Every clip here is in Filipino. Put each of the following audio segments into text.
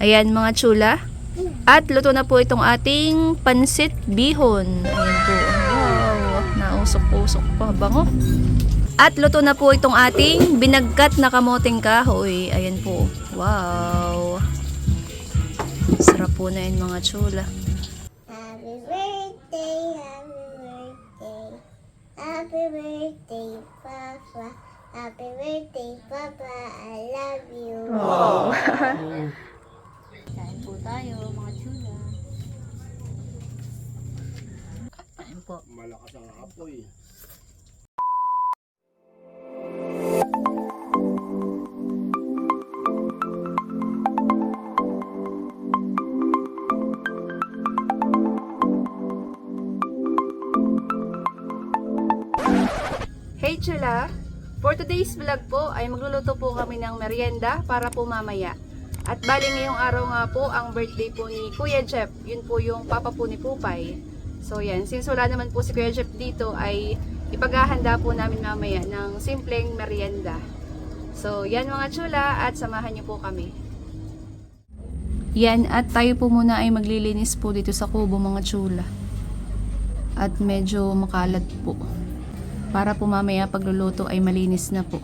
Ayan mga chula. At luto na po itong ating pansit bihon. Ayan po. Wow, nausok-usok pa. Bango. At luto na po itong ating binagkat na kamoting kahoy. Ayan po. Wow. Sarap po na yun mga chula. Happy birthday, happy birthday. Happy birthday, Papa. Happy birthday, Papa. I love you. Kain po tayo mga chula. Kain po. Malakas ang apoy. Hey Chula! For today's vlog po ay magluluto po kami ng merienda para po mamaya. At bali ngayong araw nga po ang birthday po ni Kuya Jeff. Yun po yung papa po ni Pupay. So yan, since wala naman po si Kuya Jeff dito ay ipaghahanda po namin mamaya ng simpleng merienda. So yan mga chula at samahan niyo po kami. Yan at tayo po muna ay maglilinis po dito sa kubo mga chula. At medyo makalat po para po mamaya pagluluto ay malinis na po.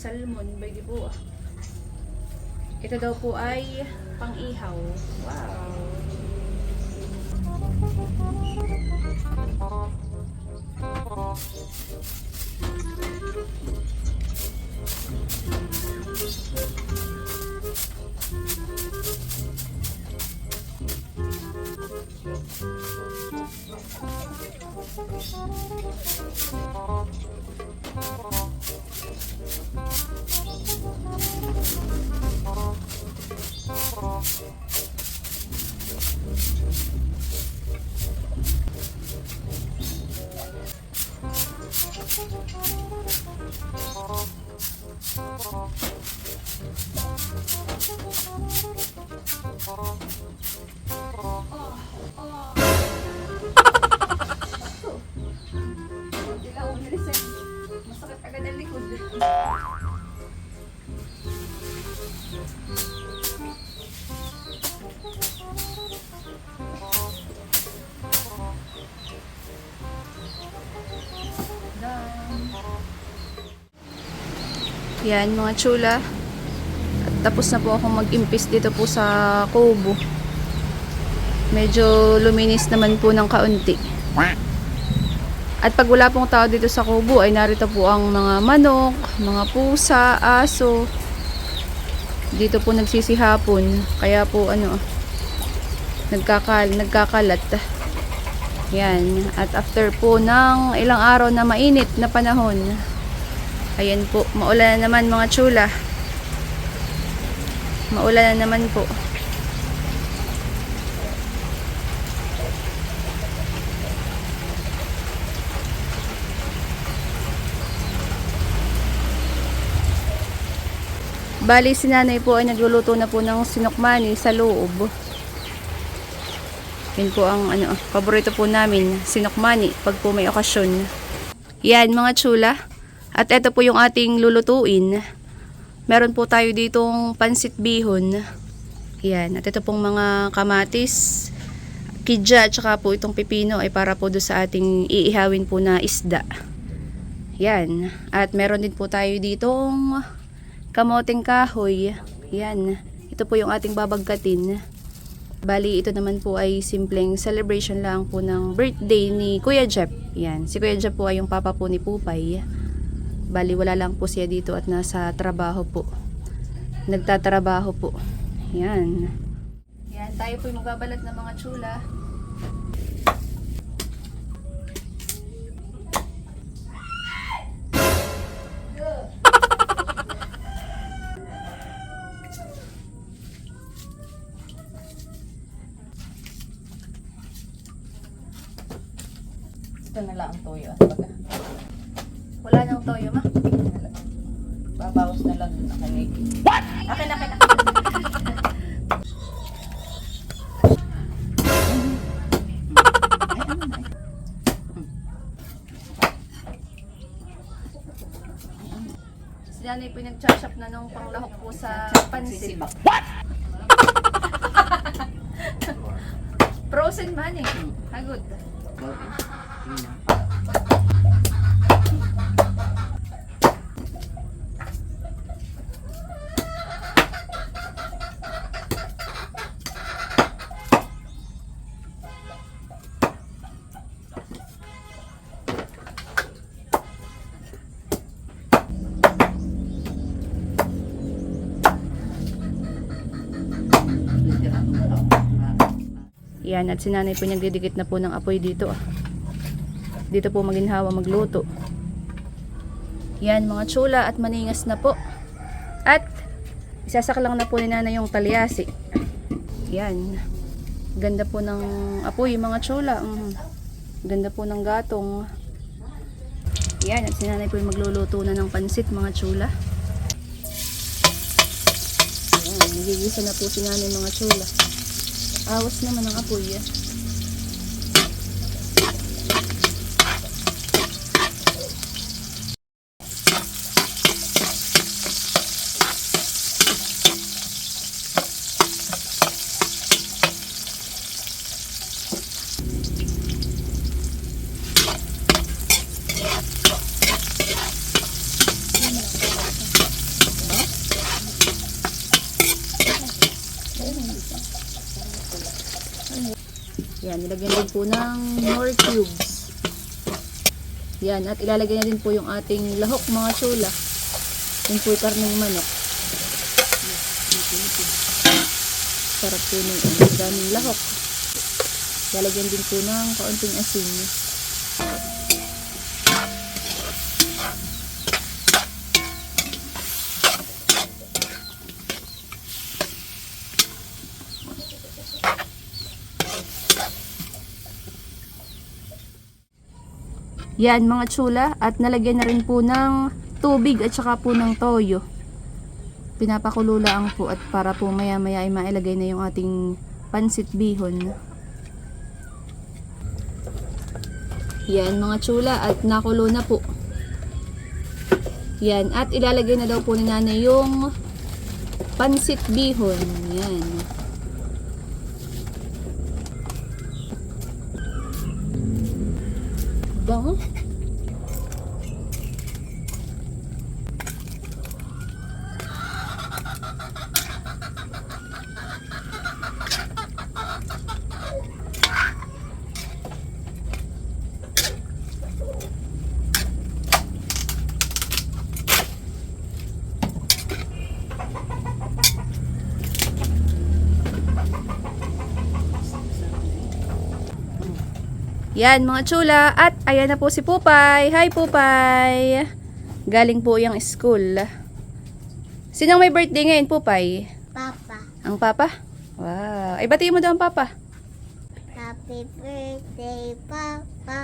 Salmon, bagi po ah. Ito daw po ay pang-ihaw. Wow! Sila Yan mga chula. At tapos na po akong mag-impis dito po sa kubo. Medyo luminis naman po ng kaunti. At pag wala pong tao dito sa kubo ay narito po ang mga manok, mga pusa, aso. Dito po nagsisihapon. Kaya po ano, nagkakal, nagkakalat. Yan. At after po ng ilang araw na mainit na panahon, ayan po, maulan na naman mga chula. Maulan na naman po. Bali, si nanay po ay nagluluto na po ng sinokmani sa loob. Yun po ang ano, paborito po namin, sinokmani, pag po may okasyon. Yan, mga chula. At ito po yung ating lulutuin. Meron po tayo ditong pansit bihon. Yan. At ito pong mga kamatis, kidja, at saka po itong pipino ay para po do sa ating iihawin po na isda. Yan. At meron din po tayo ditong kamoting kahoy. Yan. Ito po yung ating babagkatin. Bali, ito naman po ay simpleng celebration lang po ng birthday ni Kuya Jeff. Yan. Si Kuya Jeff po ay yung papa po ni Pupay. Bali, wala lang po siya dito at nasa trabaho po. Nagtatrabaho po. Yan. Yan, tayo po magbabalat ng mga tsula. Ito na lang ang toyo. At baga, Po yung nag-chashop na nung panglahok po sa pansit. What? Frozen man eh. Hagod. Yan, at si nanay po nagdidikit na po ng apoy dito. ah. Dito po maginhawa magluto. Yan, mga tsula at maningas na po. At, isasaklang na po ni nanay yung talyasi. Yan. Ganda po ng apoy, mga tsula. Mm. Ganda po ng gatong. Yan, at si nanay po yung magluluto na ng pansit, mga tsula. Yan, nagigisa na po si nanay mga tsula. Awas naman ang apoy. ah. Yan, nilagyan din po ng more cubes. Yan, at ilalagay na din po yung ating lahok mga tsula. Yung po karneng manok. Sarap po ng daming lahok. Lalagyan din po ng kaunting asin. Yan mga tsula at nalagyan na rin po ng tubig at saka po ng toyo. Pinapakulo po at para po maya maya ay mailagay na yung ating pansit bihon. Yan mga tsula at nakulo na po. Yan at ilalagay na daw po ni nanay yung pansit bihon. Yan. Bango. Yan mga chula at ayan na po si Pupay. Hi Pupay. Galing po yung school. Sinong may birthday ngayon Pupay? Papa, Ang papa? Wow. Ay batiin mo daw ang papa. happy birthday, Papa.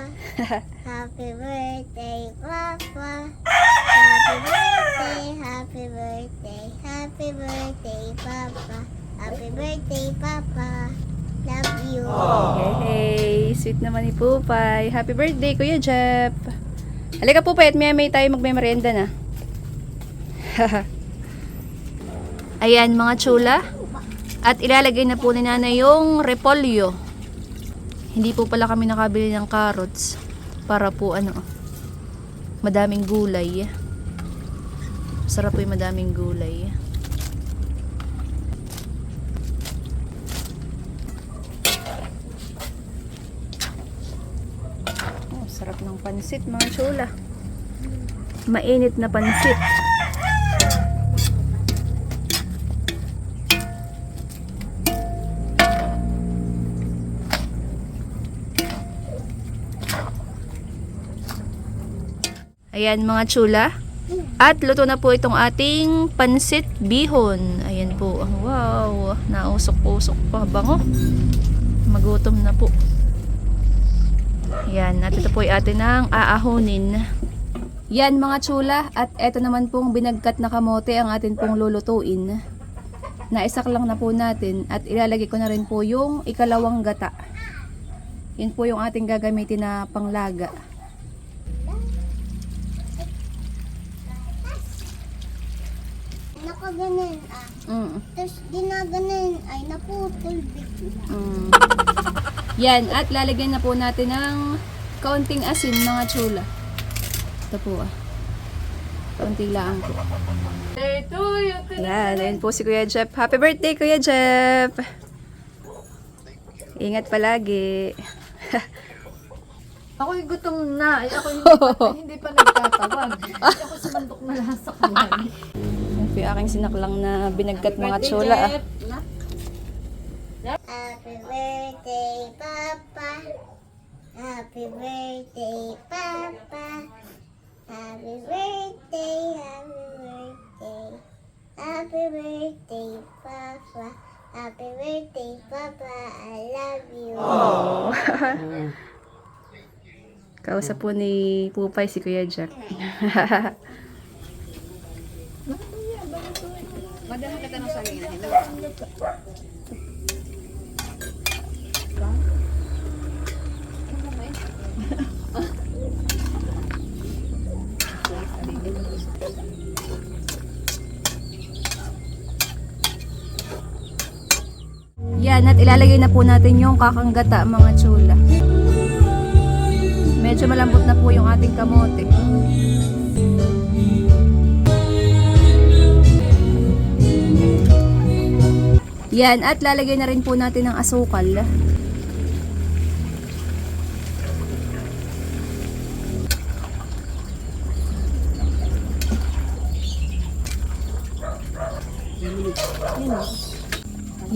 happy birthday, Papa. Happy birthday, happy birthday, happy birthday, Papa. Happy birthday, Papa. Love you. Hey, sweet naman ni Pupay. Happy birthday Kuya Jeff. Halika Pupay at may may tayo magmemerenda na. Ayan mga chula. At ilalagay na po ni nanay yung repolyo. Hindi po pala kami nakabili ng carrots. Para po ano, madaming gulay. Sarap po yung madaming gulay. Oh, sarap ng pansit mga chula. Mainit na pansit. Ayan mga chula. At luto na po itong ating pansit bihon. Ayan po. Wow. Nausok-usok pa. Bango. Magutom na po. Yan, at ito po ay atin ng aahonin. Yan mga tsula at eto naman pong binagkat na kamote ang atin pong lulutuin. Naisak lang na po natin at ilalagay ko na rin po yung ikalawang gata. Yun po yung ating gagamitin na panglaga. Nakaganan ah. Mm. Tapos ginaganan ay naputol bigla. Mm. Yan, at lalagyan na po natin ng kaunting asin mga tsula. Ito po ah. Kaunti lang po. Yan, ayun po si Kuya Jeff. Happy birthday Kuya Jeff! Ingat palagi. Ako'y gutom na. Ay, ako hindi pa, hindi pa nagtatawag. Ako sumandok na lang sa kawan. Yung aking sinaklang na binagkat mga tsula ah. Happy birthday, Papa. Happy birthday, Papa. Happy birthday, happy birthday. Happy birthday, Papa. Happy birthday, Papa. I love you. Kausap po ni Pupay si Kuya Jeff. Yan, at ilalagay na po natin yung kakanggata mga tsula. Medyo malambot na po yung ating kamote. Yan, at lalagay na rin po natin ng asukal.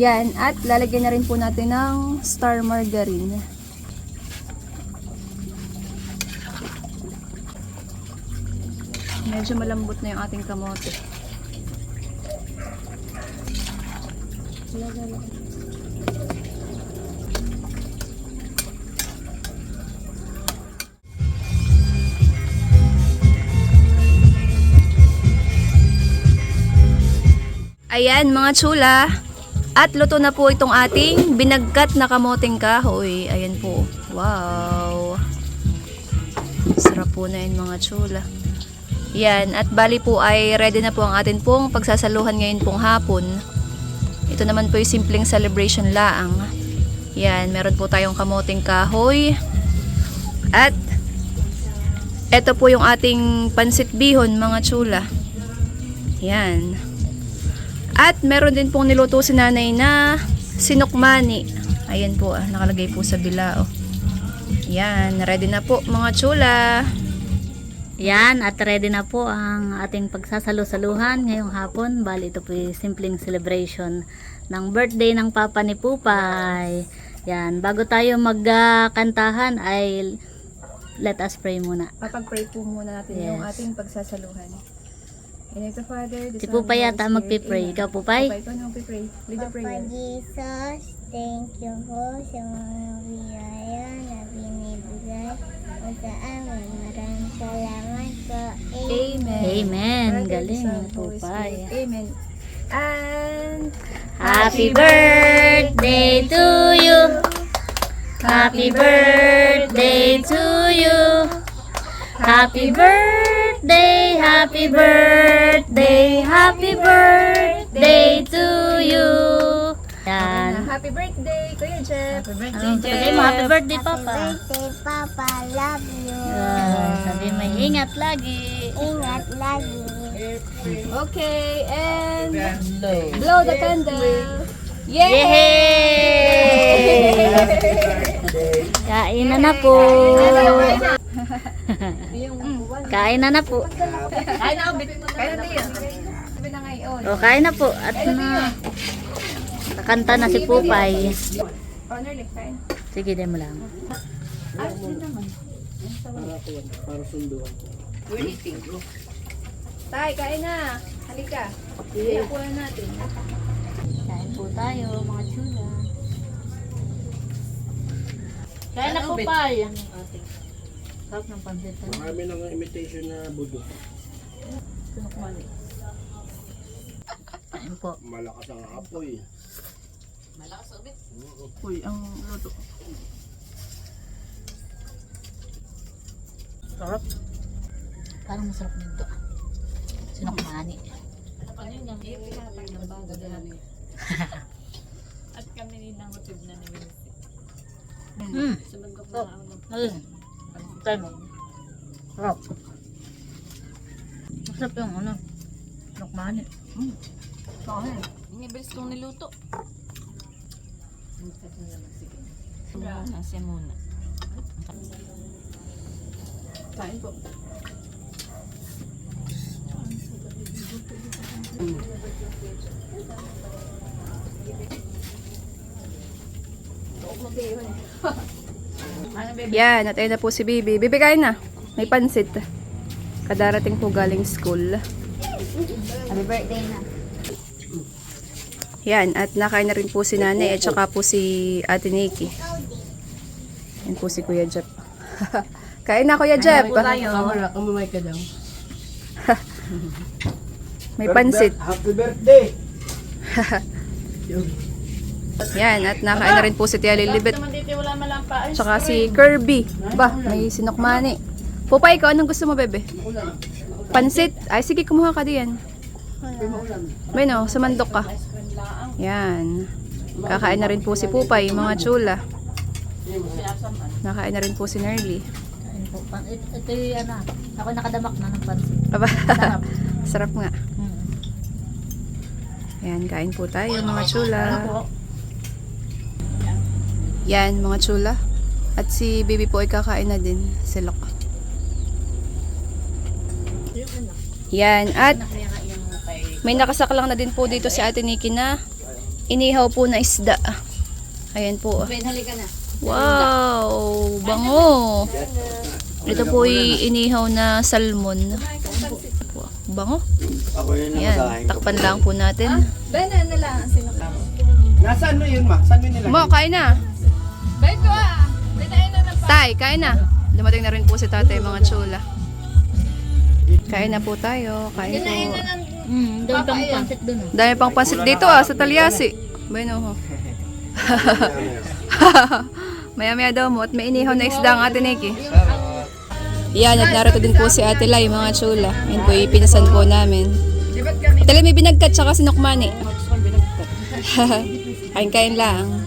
Yan, at lalagyan na rin po natin ng star margarine. Medyo malambot na yung ating kamote. Ayan mga tsula. At luto na po itong ating binagkat na kamoteng kahoy. Ayan po. Wow. Sarap po na yun mga tsula. Yan. At bali po ay ready na po ang atin pong pagsasaluhan ngayon pong hapon. Ito naman po yung simpleng celebration laang. Yan. Meron po tayong kamoteng kahoy. At ito po yung ating pansit bihon mga tsula. Yan. At meron din pong niluto si nanay na sinukmani. Ayan po, ah, nakalagay po sa bilao. Yan, ready na po mga chula. Yan, at ready na po ang ating pagsasalo-saluhan ngayong hapon. Bali, ito po yung simpleng celebration ng birthday ng papa ni Pupay. Yan, bago tayo magkantahan ay let us pray muna. Papag-pray po muna natin Yes. yung ating pagsasaluhan. In the Father, the Si Son, Pupay yata magpipray. Ikaw, Amen. Pupay? Pupay, ikaw na magpipray. Lead the Papa prayer. Jesus, thank you po sa mga biyaya na binibigay mo sa amin. Maraming salamat po. Amen. Amen. Father, Galing, Son, Holy Pupay. Spirit. Amen. And Happy birthday to you. Happy birthday to you. Happy birthday, happy birthday, happy birthday to you. Yan. happy birthday, Kuya Jeff. Happy sabihin mo? Happy birthday, Happy Papa. birthday, Papa. Love you. Yan. Sabi may ingat lagi. Ingat lagi. Okay, and blow the candle. Yay! Yay! Kain na na po. Kain na na po. Kaya na, kaya na yan. Sabi na ngayon. O, kain na po. At na, nakanta na si Pupay. Honor, kain. Sige, din mo lang. Tay, kain na. Halika. Na natin. Kain po tayo, mga chula. Kain na po, Pay. Sarap ng pansit. ah. Marami ng imitation na budo. Sinukmani. Kain po. Malakas ang apoy. Uy, ang luto. Sarap. Parang masarap nito. Sinukmani. At kami ni nangutib na ni Wincy. Mm. Sumagok Oh. Ayun. Try mo. Sarap. Masarap yung ano. Sinukmani. Mm. Okay. Inibilis kong niluto. Muna, siya muna. Kain po. Yan, at ayun na po si Bibi. Bibi, kain na. May pansit. Kadarating po galing school. Happy birthday na. Yan, at nakain na rin po si Nane at saka po si Ate Nikki. Yan po si Kuya Jeff. kain na Kuya Jeff. Kumumay ka daw. May pansit. Happy birthday! Yan, at nakain na rin po si Tia Lilibet. Tsaka si Kirby. Ba, may sinokmani. Pupa, ikaw, anong gusto mo, bebe? Pansit? Ay, sige, kumuha ka diyan. Bueno, sumandok ka. Yan. Kakain na rin po si Pupay, mga chula. Nakain na rin po si Nerly. Kain po. Pan- Ito, yung ano. Ako nakadamak na ng pansit. Aba, sarap nga. Mm. Yan, kain po tayo, mga chula. Ano po? Yan, mga chula. At si baby po ay kakain na din. Si Lok. Yan, at may nakasaklang na din po dito si Ate Nikki na inihaw po na isda. Ayan po. Wow! Bango! Ito po ay inihaw na salmon. Bango. Ako yun Yan, takpan lang po natin. Nasaan mo yun ma? Saan mo nilagay? Mo, kain na. Tay, kain na. Dumating na rin po si tatay mga chula. Kain na po tayo. Kain po. Mm, doon pang pansit doon. oh. Dami pang pansit dito ah, sa Talyasi. Bueno ho. maya maya daw mo at may inihaw na isda ang ate Nikki. Yan, at narito din po si ate Lai, mga chula. Yan po, ipinasan po namin. Ate Lai, may binagkat tsaka sinukmani. Kain-kain lang.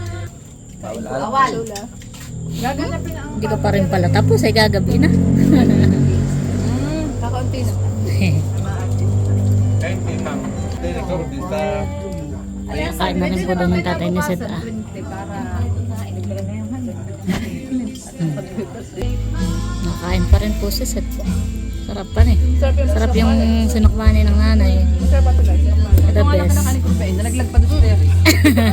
Hindi ka pa rin pala tapos ay gagabi na. Kakaunti na. Kain na rin po doon ng tatay ni Seth ah. Nakain pa rin po si Seth po. Sarap pa eh. Sarap yung sinukmani ng nanay. The best. Nalaglag pa doon.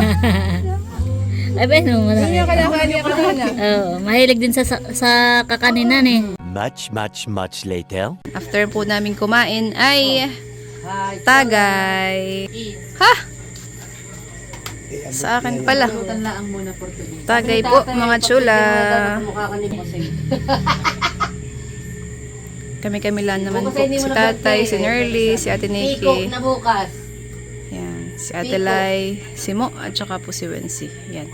Ay ba, no, malaki. kinakain niya kanina. Oo, mahilig din sa, sa, sa kakaninan eh. Much, much, much later. After po namin kumain ay tagay. Ha? Sa akin pala. Tagay po, mga chula. Kami-kami lang naman po. Si tatay, si Nerly, si ate Nikki. na bukas. Si ate Lai, si Mo, at saka po si Wency. Yan.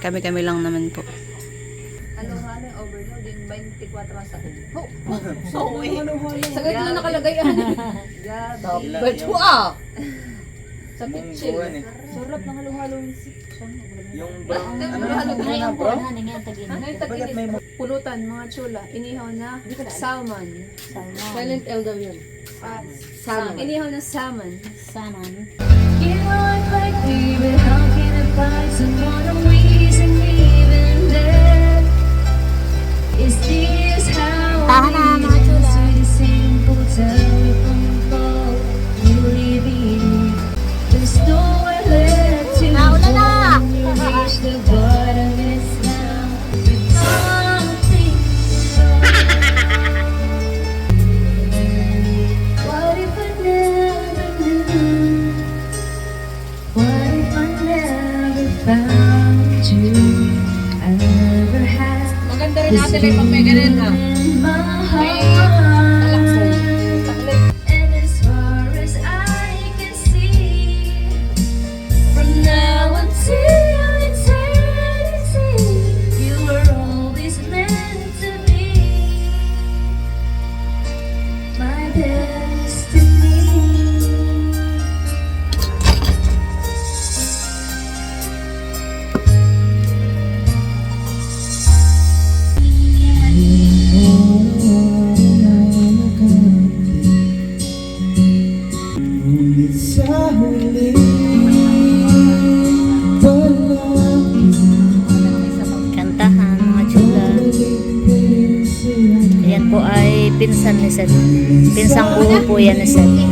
Kami-kami lang naman po. Ano nga na overload yung 24 sa Oh, so eh. Sagad na nakalagay yan. Gabi. But ah! Sa kitchen. Sarap ng halo-halo yung Yung Ngayon po, nanay ngayon tagin. Pulutan, mga chula. Inihaw na salmon. Silent L daw yun. Salmon. Inihaw na salmon. Saman. Tahan Seth. Pinsang buo po yan Seth.